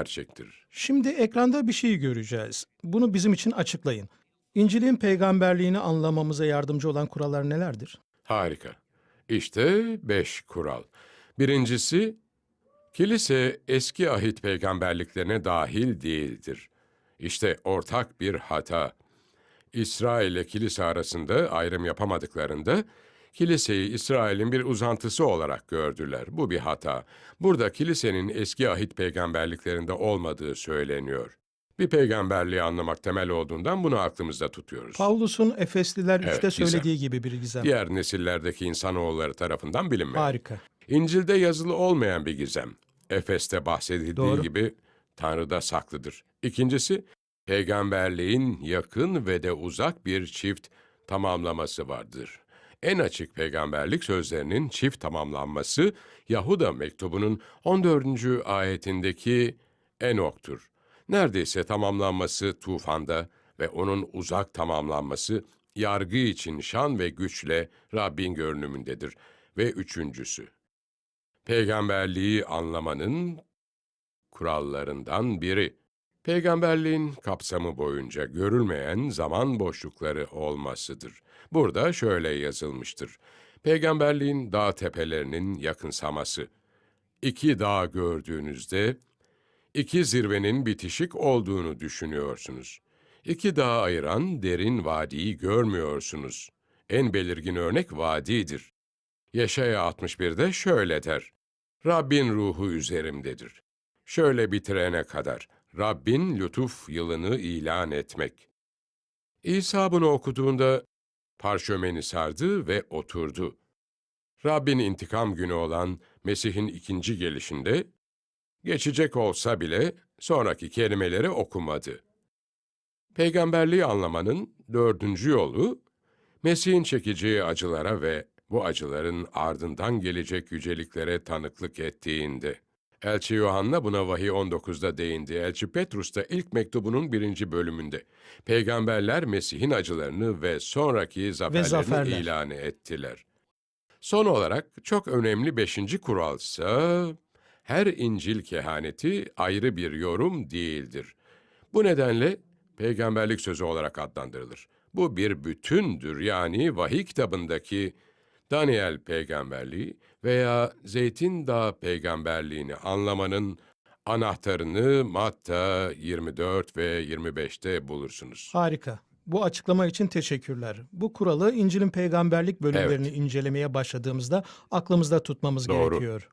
gerçektir. Şimdi ekranda bir şey göreceğiz. Bunu bizim için açıklayın. İncil'in peygamberliğini anlamamıza yardımcı olan kurallar nelerdir? Harika. İşte beş kural. Birincisi, kilise eski ahit peygamberliklerine dahil değildir. İşte ortak bir hata. İsrail ile kilise arasında ayrım yapamadıklarında, kiliseyi İsrail'in bir uzantısı olarak gördüler. Bu bir hata. Burada kilisenin eski ahit peygamberliklerinde olmadığı söyleniyor. Bir peygamberliği anlamak temel olduğundan bunu aklımızda tutuyoruz. Pavlus'un Efesliler Evet, 3'te gizem. söylediği gibi bir gizem. Diğer nesillerdeki insanoğulları tarafından bilinmedi. Harika. İncil'de yazılı olmayan bir gizem. Efes'te bahsedildiği Doğru. gibi Tanrı'da saklıdır. İkincisi, peygamberliğin yakın ve de uzak bir çift tamamlaması vardır. En açık peygamberlik sözlerinin çift tamamlanması Yahuda mektubunun 14. ayetindeki Enok'tur. Neredeyse tamamlanması tufanda ve onun uzak tamamlanması yargı için şan ve güçle Rabbin görünümündedir. Ve üçüncüsü, peygamberliği anlamanın kurallarından biri. Peygamberliğin kapsamı boyunca görülmeyen zaman boşlukları olmasıdır. Burada şöyle yazılmıştır. Peygamberliğin dağ tepelerinin yakınsaması. İki dağ gördüğünüzde, iki zirvenin bitişik olduğunu düşünüyorsunuz. İki dağı ayıran derin vadiyi görmüyorsunuz. En belirgin örnek vadidir. Yaşaya 61'de şöyle der. Rabbin ruhu üzerimdedir. Şöyle bitirene kadar Rabbin lütuf yılını ilan etmek. İsa bunu okuduğunda parşömeni sardı ve oturdu. Rabbin intikam günü olan Mesih'in ikinci gelişinde geçecek olsa bile sonraki kelimeleri okumadı. Peygamberliği anlamanın dördüncü yolu, Mesih'in çekeceği acılara ve bu acıların ardından gelecek yüceliklere tanıklık ettiğinde. Elçi Yohanna buna vahiy 19'da değindi. Elçi Petrus da ilk mektubunun birinci bölümünde. Peygamberler Mesih'in acılarını ve sonraki zaferlerini zaferler. ilan ettiler. Son olarak çok önemli beşinci kuralsa, her İncil kehaneti ayrı bir yorum değildir. Bu nedenle peygamberlik sözü olarak adlandırılır. Bu bir bütündür yani vahiy kitabındaki Daniel peygamberliği veya Zeytin Dağı peygamberliğini anlamanın anahtarını Matta 24 ve 25'te bulursunuz. Harika. Bu açıklama için teşekkürler. Bu kuralı İncil'in peygamberlik bölümlerini incelemeye başladığımızda aklımızda tutmamız Doğru. gerekiyor.